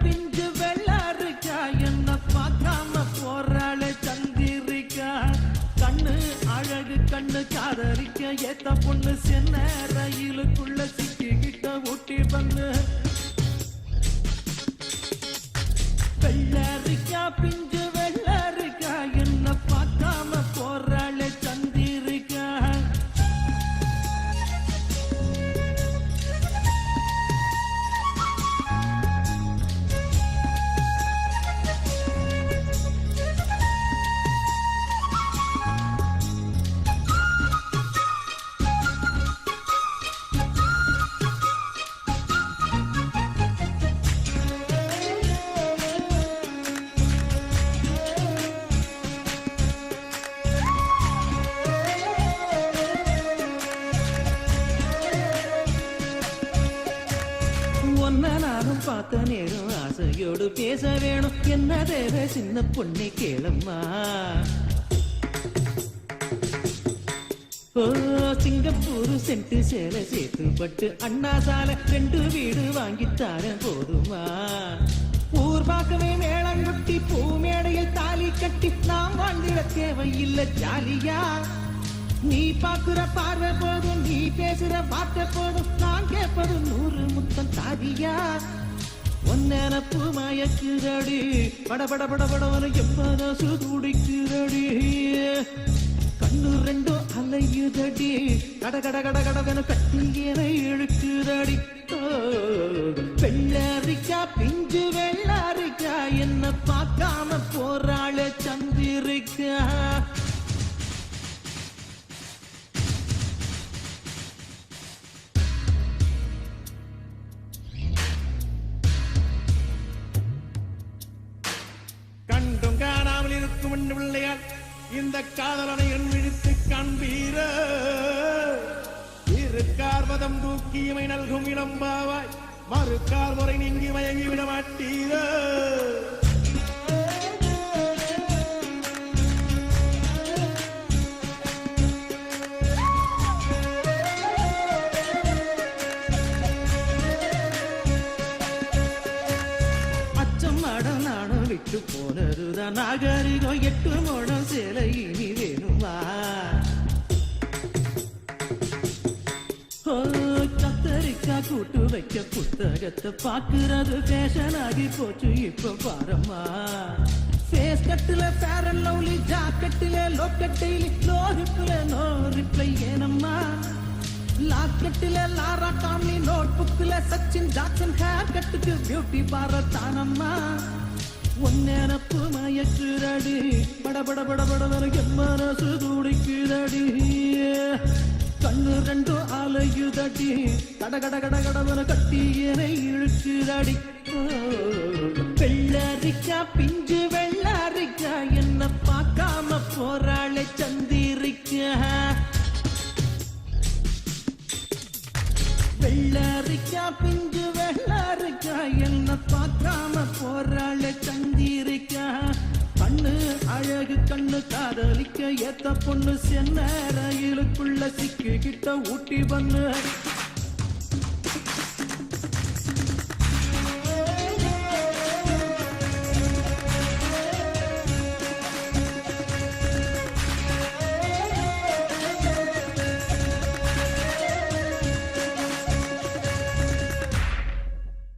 பிஞ்சு வெள்ளாருக்கா என்ன பார்க்காம போறாளே கண்ணு அழகு கண்ணு காதலிக்க ஏத்த பொண்ணு சென்ன ரயிலுக்குள்ள சிக்கிக்கிட்ட ஊட்டி பண்ணு. வெள்ளரிக்கா பின் சொன்ன நானும் பார்த்த நேரம் ஆசையோடு பேச வேணும். என்ன தேவை? சின்ன பொண்ணை கேளம்மா. ஓ சிங்கப்பூர் சென்ட்டு சேலை சேர்த்து பட்டு அண்ணா சாலை ரெண்டு வீடு வாங்கித்தார போதுமா? ஊர் பார்க்கவே மேளங்குட்டி பூ மேடையில் தாலி கட்டி நாம் வாழ்ந்திட தேவையில்லை ஜாலியா? நீ பாக்குற பார்வை போதும் நீ பேசுற வார்த்தை போதும் நான் கேட்பது நூறு முத்தம் தாதியா? ஒன்னப்பு மயக்குதடி. பட பட பட படவன எம்மனசு துடிக்குதடி கண்ணு ரெண்டும் அலையுதடி. கட கட கட கடவன கட்டியனை இழுக்குதடி. வெள்ளரிக்கா பிஞ்சு வெள்ளரிக்கா என்ன பார்க்க இருக்கும் என்று இந்த காதலனை என் விழித்து காண்பீர. இரு கார்வதம் தூக்கியமை நல்கும் இளம்பாவாய் மறு கார்முறை நீங்கி மயங்கி விட மாட்டீரோ நாகரிகம் எட்டு மோடம் சேலை இனி வேணுமா? கத்தரிக்கா கூட்டு வைக்க புத்தகத்தை பாக்குறது ஃபேஷன் ஆகி போச்சு இப்ப பாரம்மா. ஃபேஸ் கட்டுல ஃபேர் அண்ட் லவ்லி ஜாக்கெட்டுல லோக்கட்டையில நோ ரிப்ல நோ ரிப்ளை ஏனம்மா. லாக்கெட்டுல லாரா காம்லி நோட் புக்ல சச்சின் ஜாக்சன் ஹேர் கட்டுக்கு பியூட்டி பாரத் தானம்மா ஒன்னெனப்பு மயக்குதடி படபட பட பட மனசு துடிக்குதடி. கண்ணு ரெண்டும் அலையுதடி. கட கட கட கடவன கட்டி என இழுக்குதடி. வெள்ளரிக்கா பிஞ்சு வெள்ளரிக்கா என்ன பார்க்காம போராளை சந்திரிக்கா. வெள்ளரிக்கா பிஞ்சு வெள்ளரிக்கா என்ன பார்க்காம போராளை அழகு கண்ணு காதலிக்க ஏத்த பொண்ணு சென்ன ரயிலுக்குள்ள சிக்கிக்கிட்ட ஊட்டி பண்ணு